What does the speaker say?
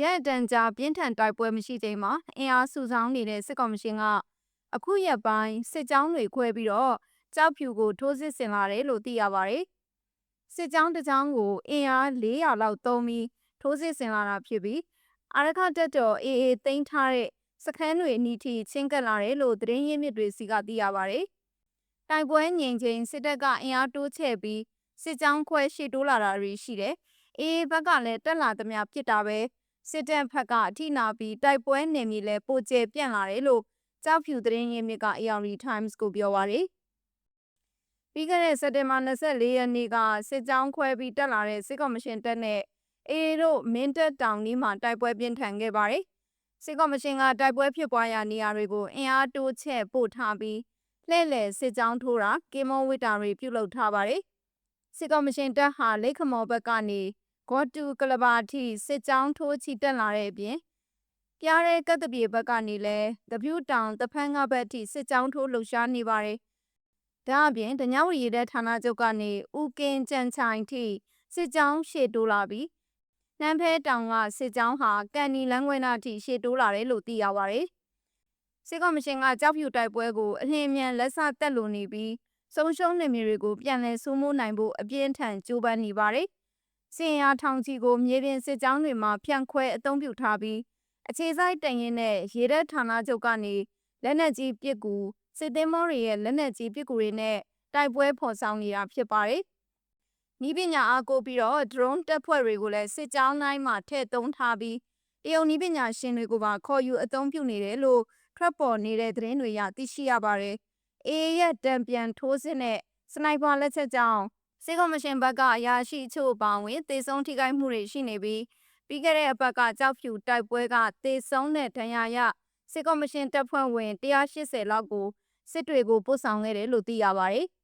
ရက်အတန်ကြာပြင်းထန်တိုက်ပွဲမရှိချိန်မှာအင်အားစုဆောင်းနေတဲ့စစ်ကောင်မရှင်ကအခုရက်ပိုင်းစစ်ကြောင်းတွေခွဲပြီးတော့ကြောက်ဖြူကိုထိုးစစ်ဆင်လာတယ်လို့သိရပါတယ်။စစ်ကြောင်းတစ်ကြောင်းကိုအင်အား400လောက်သုံးပြီးထိုးစစ်ဆင်လာတာဖြစ်ပြီးအာရခတက်တော် AA သိမ်းထားတဲ့စခန်းတွေအနီးထိချင်းကပ်လာတယ်လို့သတင်းရင်းမြစ်တွေစီကသိရပါတယ်။တိုက်ပွဲငြိမ်ချိန်စစ်တပ်ကအင်အားတိုးချဲ့ပြီးစစ်ကြောင်းခွဲရှေ့တိုးလာတာတွေရှိတယ်။ AA ဘက်ကလည်းတက်လာသမျှပြစ်တာပဲ စစ်တပ်ဘက်ကအထိနာပြီးတိုက်ပွဲနယ်မြေလဲပိုကျပြန့်လာတယ်လို့ကြောက်ဖြူသတင်းရင်းမြစ်က AR Times ကိုပြောပါတယ်။ပြီးခဲ့တဲ့စက်တင်ဘာ24ရက်နေ့ကစစ်ကြောင်းခွဲပြီးတက်လာတဲ့စစ်ကော်မရှင်တပ်နဲ့အေတို့မင်းတပ်တောင်နီးမှာတိုက်ပွဲပြင်းထန်ခဲ့ပါတယ်။စစ်ကော်မရှင်ကတိုက်ပွဲဖြစ်ပွားရာနေရာတွေကိုအင်အားတိုးချဲ့ပို့ထားပြီးလှည့်လည်စစ်ကြောင်းထိုးတာကင်မွန်ဝိတာတွေပြုလုပ်ထားပါတယ်။စစ်ကော်မရှင်တပ်ဟာလိတ်ခမော်ဘက်ကနေ ဂေါ်တူကလဘာထိစစ်ကြောင်းထိုးချီတက်လာတဲ့အပြင်ပြားတဲ့ကတ်တပြေဘက်ကနေလဲတပြူတောင်တဖန်းငါဘက်ထိစစ်ကြောင်းထိုးလှုပ်ရှားနေပါတယ်။ဒါအပြင်တညဝရီတဲ့ဌာနချုပ်ကနေဦးကင်းကြံချိုင်ထိစစ်ကြောင်းရှေ့တိုးလာပြီးနန်းဖဲတောင်ကစစ်ကြောင်းဟာကန်နီလန်းခွဲနာထိရှေ့တိုးလာတယ်လို့သိရပါတယ်။စစ်ကော်မရှင်ကကြောက်ဖြူတိုက်ပွဲကိုအလင်းမြန်လက်စတက်လို့နေပြီးဆုံးရှုံးနေမြေတွေကိုပြန်လည်စိုးမိုးနိုင်ဖို့အပြင်းထန်ကြိုးပမ်းနေပါတယ်။ စင်ရထောင်ချီကိုမြေပြင်စစ်ကြောင်းတွေမှာဖြန့်ခွဲအသုံးပြုထားပြီးအခြေစိုက်တရင်နဲ့ရေတပ်ဌာနချုပ်ကနေလက်နက်ကြီးပစ်ကူစစ်သင်းမောတွေရဲ့လက်နက်ကြီးပစ်ကူတွေနဲ့တိုက်ပွဲဖော်ဆောင်နေတာဖြစ်ပါတယ်။နီးပညာအားကိုပြီးတော့ drone တပ်ဖွဲ့တွေကိုလည်းစစ်ကြောင်းတိုင်းမှာထည့်သုံးထားပြီးတရုတ်နီးပညာရှင်တွေကိုပါခေါ်ယူအသုံးပြုနေတယ်လို့ထွက်ပေါ်နေတဲ့သတင်းတွေရသိရှိရပါတယ်။ AA ရဲ့တံပြန်ထိုးစစ်နဲ့စနိုက်ပါလက်ချက်ကြောင့် စစ်ကော်မရှင်ဘက်ကအရာရှိအချို့ပါဝင်သေဆုံးထိခိုက်မှုတွေရှိနေပြီးပြီးခဲ့တဲ့အပတ်ကကြောက်ဖြူတိုက်ပွဲကသေဆုံးတဲ့ဒဏ်ရာရစစ်ကော်မရှင်တပ်ဖွဲ့ဝင်180လောက်ကိုစစ်တွေကိုပို့ဆောင်ခဲ့တယ်လို့သိရပါတယ်။